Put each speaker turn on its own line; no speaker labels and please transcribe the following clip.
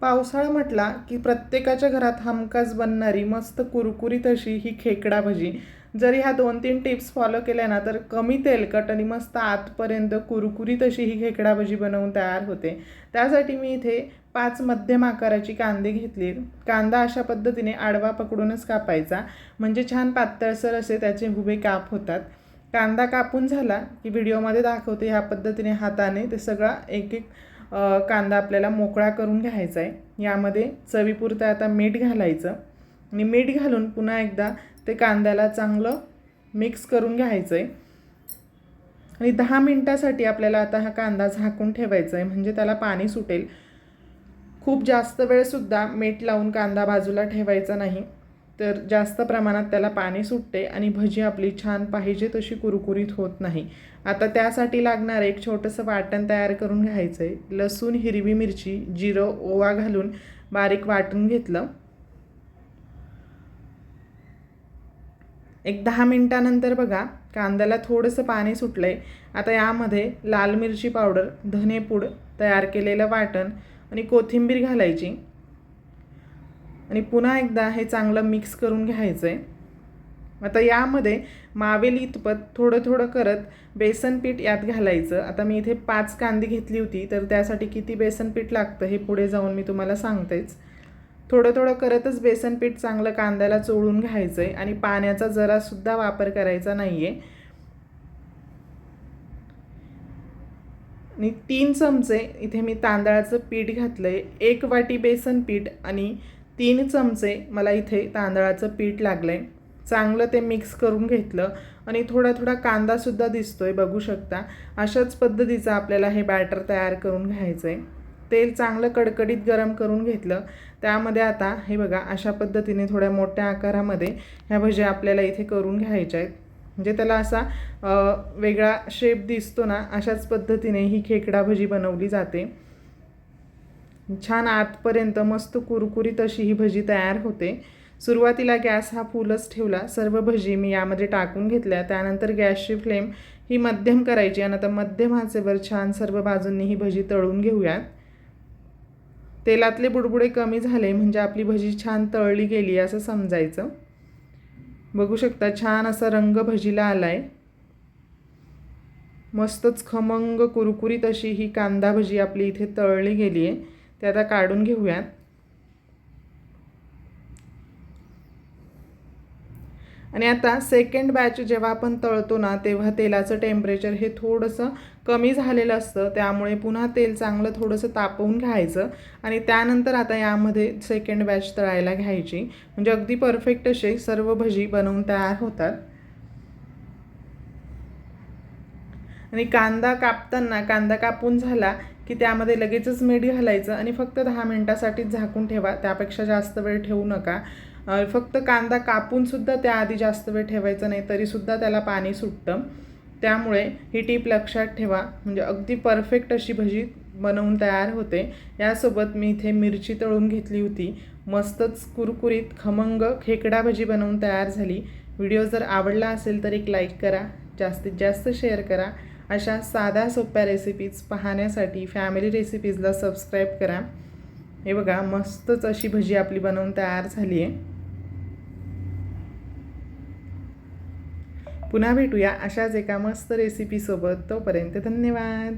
पावसाळा म्हटला की प्रत्येकाच्या घरात हमखास बनणारी मस्त कुरकुरीत अशी ही खेकडा भजी. जर ह्या दोन तीन टिप्स फॉलो केल्या ना तर कमी तेलकट आणि मस्त आतपर्यंत कुरकुरीत अशी ही खेकडा भजी बनवून तयार होते. त्यासाठी मी इथे पाच मध्यम आकाराची कांदे घेतली. कांदा अशा पद्धतीने आडवा पकडूनच कापायचा म्हणजे छान पातळसर असे त्याचे हुबे काप होतात. कांदा कापून झाला की व्हिडिओमध्ये दाखवते ह्या पद्धतीने हाताने ते सगळा एक एक कांदा आपल्याला मोकळा करून घ्यायचा आहे यामध्ये चवीपुरतं आता मीठ घालायचं. आणि मीठ घालून पुन्हा एकदा ते कांद्याला चांगलं मिक्स करून घ्यायचं आहे आणि दहा मिनटासाठी आपल्याला आता हा कांदा झाकून ठेवायचा आहे म्हणजे त्याला पाणी सुटेल. खूप जास्त वेळसुद्धा मीठ लावून कांदा बाजूला ठेवायचा नाही. तर जास्त प्रमाणात त्याला पाणी सुटते आणि भजी आपली छान पाहिजे तशी कुरकुरीत होत नाही. आता त्यासाठी लागणारं एक छोटंसं वाटण तयार करून घ्यायचं आहे लसूण हिरवी मिरची जिरं ओवा घालून बारीक वाटून घेतलं. एक दहा मिनटानंतर बघा कांद्याला थोडंसं पाणी सुटलं आहे आता यामध्ये लाल मिरची पावडर धनेपूड तयार केलेलं वाटण आणि कोथिंबीर घालायची. आणि पुन्हा एकदा हे चांगलं मिक्स करून घ्यायचं आहे आता यामध्ये मावेली इतपत थोडं थोडं करत बेसन पीठ यात घालायचं. आता मी इथे पाच कांदी घेतली होती तर त्यासाठी किती बेसन पीठ लागतं हे पुढे जाऊन मी तुम्हाला सांगतेच. थोडं थोडं करतच बेसन पीठ चांगलं कांद्याला चोळून घ्यायचं आहे आणि पाण्याचा जरासुद्धा वापर करायचा नाही आहे आणि तीन चमचे इथे मी तांदळाचं पीठ घातलं आहे एक वाटी बेसन पीठ आणि तीन चमचे मला इथे तांदळाचं पीठ लागलं आहे चांगलं ते मिक्स करून घेतलं आणि थोडा थोडा कांदासुद्धा दिसतो आहे बघू शकता. अशाच पद्धतीचं आपल्याला हे बॅटर तयार करून घ्यायचं आहे तेल चांगलं कडकडीत गरम करून घेतलं. त्यामध्ये आता हे बघा अशा पद्धतीने थोड्या मोठ्या आकारामध्ये ह्या भज्या आपल्याला इथे करून घ्यायच्या आहेत. म्हणजे त्याला असा वेगळा शेप दिसतो ना अशाच पद्धतीने ही खेकडा भजी बनवली जाते. छान आतपर्यंत मस्त कुरकुरीत अशी ही भजी तयार होते. सुरुवातीला गॅस हा फुलच ठेवला. सर्व भजी मी यामध्ये टाकून घेतल्या. त्यानंतर गॅसची फ्लेम ही मध्यम करायची आणि आता मध्यम आचेवर छान सर्व बाजूंनी ही भजी तळून घेऊयात. तेलातले बुडबुडे कमी झाले म्हणजे आपली भजी छान तळली गेली असं समजायचं. बघू शकता छान असा रंग भजीला आला आहे मस्तच खमंग कुरकुरीत अशी ही कांदा भजी आपली इथे तळली गेली आहे ते आता काढून घेऊयात. आणि आता सेकंड बॅच जेव्हा आपण तळतो ना तेव्हा तेलाचं टेम्परेचर हे थोडंसं कमी झालेलं असतं. त्यामुळे पुन्हा तेल चांगलं थोडंसं तापवून घ्यायचं. आणि त्यानंतर आता यामध्ये सेकंड बॅच तळायला घ्यायची. म्हणजे अगदी परफेक्ट असे सर्व भजी बनवून तयार होतात. आणि कांदा कापताना कांदा कापून झाला की त्यामध्ये लगेचच मीठ घालायचं आणि फक्त दहा मिनटासाठीच झाकून ठेवा. त्यापेक्षा जास्त वेळ ठेवू नका. फक्त कांदा कापूनसुद्धा त्याआधी जास्त वेळ ठेवायचं नाही तरीसुद्धा त्याला पाणी सुटतं. त्यामुळे ही टीप लक्षात ठेवा. म्हणजे अगदी परफेक्ट अशी भजी बनवून तयार होते. यासोबत मी इथे मिरची तळून घेतली होती. मस्तच कुरकुरीत खमंग खेकडा भजी बनवून तयार झाली. व्हिडिओ जर आवडला असेल तर एक लाईक करा. जास्तीत जास्त शेअर करा. अशा साध्या सोप्या रेसिपीज पाहण्यासाठी फॅमिली रेसिपीजला सबस्क्राईब करा. हे बघा मस्तच अशी भजी आपली बनवून तयार झाली आहे. पुन्हा भेटूया अशाच एका मस्त रेसिपीसोबत तोपर्यंत धन्यवाद.